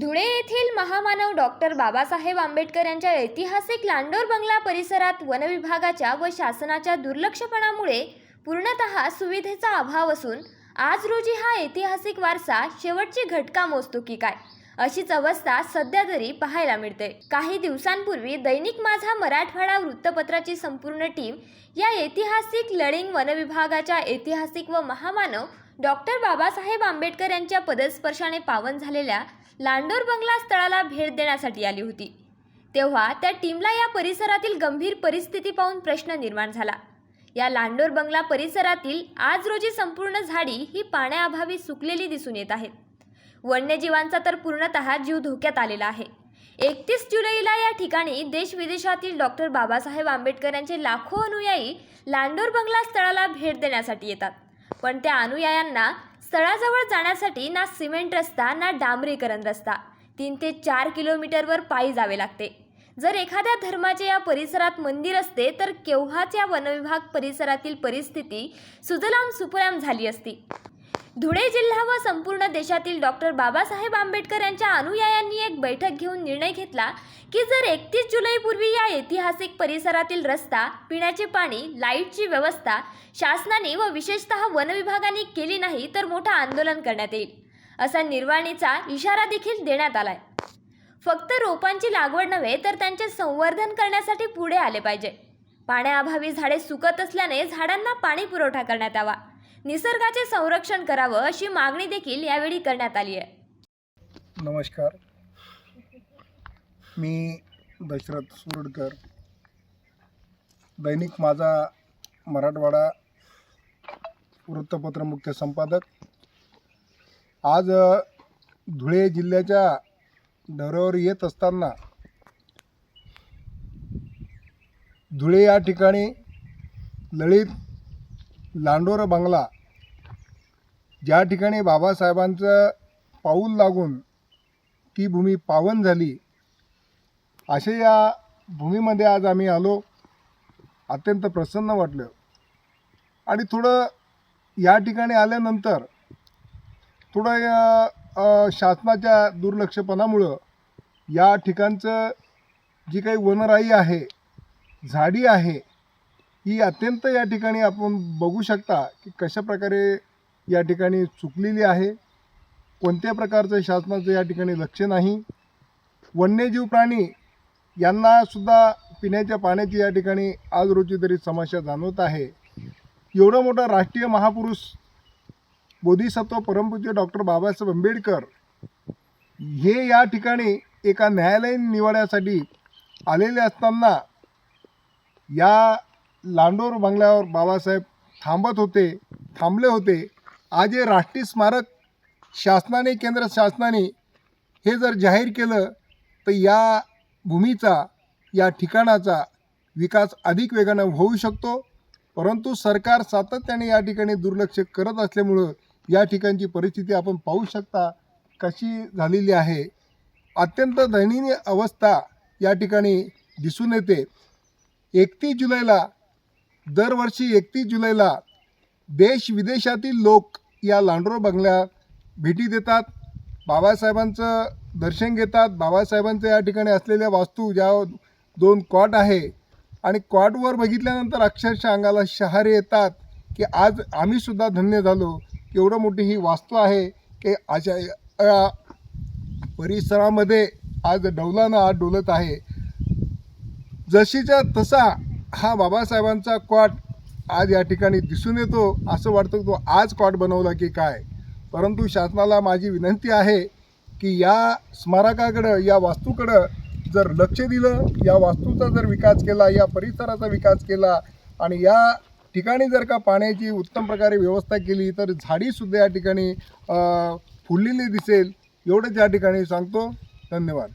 धुळे येथील महामानव डॉक्टर बाबासाहेब आंबेडकर यांच्या ऐतिहासिक लांडोर बंगला परिसरात वनविभागाच्या व शासनाच्या दुर्लक्षपणामुळे पूर्णतः सुविधेचा अभाव असून आज रोजी हा ऐतिहासिक वारसा शेवटची घटका मोजतो की काय? अशीच अवस्था सध्या तरी पाहायला मिळते. काही दिवसांपूर्वी दैनिक माझा मराठवाडा वृत्तपत्राची संपूर्ण टीम या ऐतिहासिक लडिंग वनविभागाच्या ऐतिहासिक व महामानव डॉक्टर बाबासाहेब आंबेडकर यांच्या पदस्पर्शाने पावन झालेल्या लांडोर बंगला स्थळाला भेट देण्यासाठी आली होती. तेव्हा त्या टीमला या परिसरातील गंभीर परिस्थिती पाहून प्रश्न निर्माण झाला. या लांडोर बंगला परिसरातील आज रोजी संपूर्ण झाडी ही पाण्याअभावी सुकलेली दिसून येत आहेत वन्यजीवांचा तर पूर्णतः जीव धोक्यात आलेला आहे. एकतीस जुलैला या ठिकाणी देश विदेशातील डॉक्टर बाबासाहेब आंबेडकर यांचे लाखो अनुयायी लांडोर बंगला स्थळाला भेट देण्यासाठी येतात. पण त्या अनुयायांना स्थळाजवळ जाण्यासाठी ना सिमेंट रस्ता ना डांबरीकरण रस्ता. तीन ते चार किलोमीटरवर पायी जावे लागते. जर एखाद्या धर्माचे या परिसरात मंदिर असते तर केव्हाच या वनविभाग परिसरातील परिस्थिती सुजलाम सुफलाम झाली असती? धुळे जिल्हा व संपूर्ण देशातील डॉक्टर बाबासाहेब आंबेडकर यांच्या अनुयायांनी एक बैठक घेऊन निर्णय घेतला की जर एकतीस जुलैपूर्वी या ऐतिहासिक परिसरातील रस्ता पिण्याचे पाणी लाईटची व्यवस्था शासनाने व विशेषतः वनविभागाने केली नाही तर मोठं आंदोलन करण्यात येईल असा निर्वाणीचा इशारा देखील देण्यात आलाय. फक्त रोपांची लागवड नव्हे तर त्यांचे संवर्धन करण्यासाठी पुढे आले पाहिजे. पाण्याअभावी झाडे सुकत असल्याने झाडांना पाणी पुरवठा करण्यात यावा. निसर्गाचे संरक्षण करावं अशी मागणी देखील यावेळी करण्यात आली आहे. नमस्कार. मी दशरथ सुरडकर. दैनिक माझा मराठवाडा वृत्तपत्र मुख्य संपादक. आज धुळे जिल्ह्याच्या दौऱ्यावर येत असताना धुळे या ठिकाणी ललित लांडोर बंगला ज्या ठिकाणी बाबासाहेबांचं पाऊल लागून ती भूमी पावन झाली असे या भूमीमध्ये आज आम्ही आलो. अत्यंत प्रसन्न वाटलं. आणि थोडं या ठिकाणी आल्यानंतर थोडं शासनाच्या दुर्लक्षपणामुळं या ठिकाणचं जी काही वनराई आहे झाडी आहे ही अत्यंत या ठिकाणी आपण बघू शकता की कशा प्रकारे या ठिकाणी चुकलेली आहे. कोणत्या प्रकारचं शासनाचं या ठिकाणी लक्ष नाही. वन्यजीव प्राणी यांनासुद्धा पिण्याच्या पाण्याची या ठिकाणी आज रोजी तरी समस्या जाणवत आहे. एवढं मोठं राष्ट्रीय महापुरुष बोधिसत्व परमपूज्य डॉक्टर बाबासाहेब आंबेडकर हे या ठिकाणी एका न्यायालयीन निवाड्यासाठी आलेले असताना या लांडोर बंगल्यावर बाबासाहेब थांबत होते थांबले होते. आज हे राष्ट्रीय स्मारक शासनाने केंद्र शासनाने हे जर जाहीर केलं तर या भूमीचा या ठिकाणाचा विकास अधिक वेगानं होऊ शकतो. परंतु सरकार सातत्याने या ठिकाणी दुर्लक्ष करत असल्यामुळं या ठिकाणची परिस्थिती आपण पाहू शकता कशी झालेली आहे. अत्यंत दयनीय अवस्था या ठिकाणी दिसून येते. एकतीस जुलैला दरवर्षी एकतीस जुलैला देश विदेशातील लोक या लांडोर बंगल्या भेटी देतात. बाबासाहेबांचं दर्शन घेतात. बाबासाहेबांचं या ठिकाणी असलेल्या वास्तू ज्या दोन कॉट आहे आणि कॉटवर बघितल्यानंतर अक्षरशः अंगाला शहारे येतात की आज आम्हीसुद्धा धन्य झालो. एवढं मोठी ही वास्तू आहे की अशा या परिसरामध्ये आज डौलानं आज डोलत आहे. जशीच्या तसा हा बाबासाहेबांचा कॉट आज या ठिकाणी दिसून येतो असं वाटतं तो आज कॉट बनवला की काय. परंतु शासनाला माझी विनंती आहे की या स्मारकाकडं या वास्तूकडं जर लक्ष दिलं या वास्तूचा जर विकास केला या परिसराचा विकास केला आणि या ठिकाणी जर का पाण्याची उत्तम प्रकारे व्यवस्था केली तर झाडीसुद्धा या ठिकाणी फुललेली दिसेल. एवढंच या ठिकाणी सांगतो. धन्यवाद.